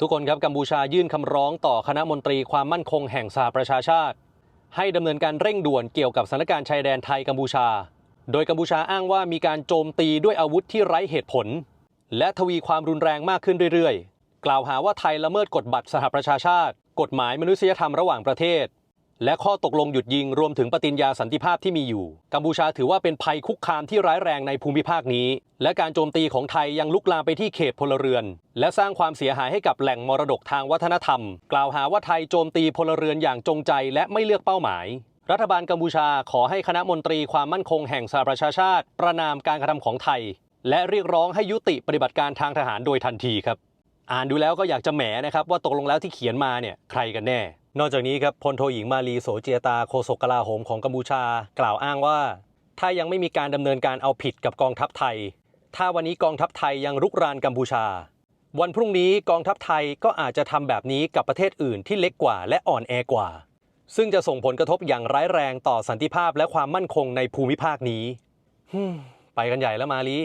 ทุกคนครับกัมพูชายื่นคำร้องต่อคณะมนตรีความมั่นคงแห่งสหประชาชาติ ให้ดำเนินการเร่งด่วนเกี่ยวกับสถานการณ์ชายแดนไทยกัมพูชา โดยกัมพูชาอ้างว่ามีการโจมตีด้วยอาวุธที่ไร้เหตุผล และทวีความรุนแรงมากขึ้นเรื่อยๆ กล่าวหาว่าไทยละเมิดกฎบัตรสหประชาชาติ กฎหมายมนุษยธรรมระหว่างประเทศ และข้อตกลงหยุดยิงรวมถึงปฏิญญาสันติภาพที่มีอยู่ กัมพูชาถือว่าเป็นภัยคุกคามที่ร้ายแรงในภูมิภาคนี้ และการโจมตีของไทยยังลุกลามไปที่เขตพลเรือน และสร้างความเสียหายให้กับแหล่งมรดกทางวัฒนธรรม กล่าวหาว่าไทยโจมตีพลเรือนอย่างจงใจและไม่เลือกเป้าหมาย รัฐบาลกัมพูชาขอให้คณะมนตรีความมั่นคงแห่งสหประชาชาติ ประนามการกระทำของไทย และเรียกร้องให้ยุติปฏิบัติการทางทหารโดยทันทีครับ อ่านดูแล้วก็อยากจะแหมนะครับว่าตกลงแล้วที่เขียนมาเนี่ยใครกันแน่ นอกจากนี้ครับพลโทหญิงมาลีโสเจียตาโฆษกกลาโหมของกัมพูชา กล่าวอ้างว่า ถ้ายังไม่มีการดำเนินการเอาผิดกับกองทัพไทย ถ้าวันนี้กองทัพไทยยังรุกรานกัมพูชา วันพรุ่งนี้กองทัพไทยก็อาจจะทำแบบนี้กับประเทศอื่นที่เล็กกว่าและอ่อนแอกว่า ซึ่งจะส่งผลกระทบอย่างร้ายแรงต่อสันติภาพและความมั่นคงในภูมิภาคนี้ไปกันใหญ่แล้วมาลี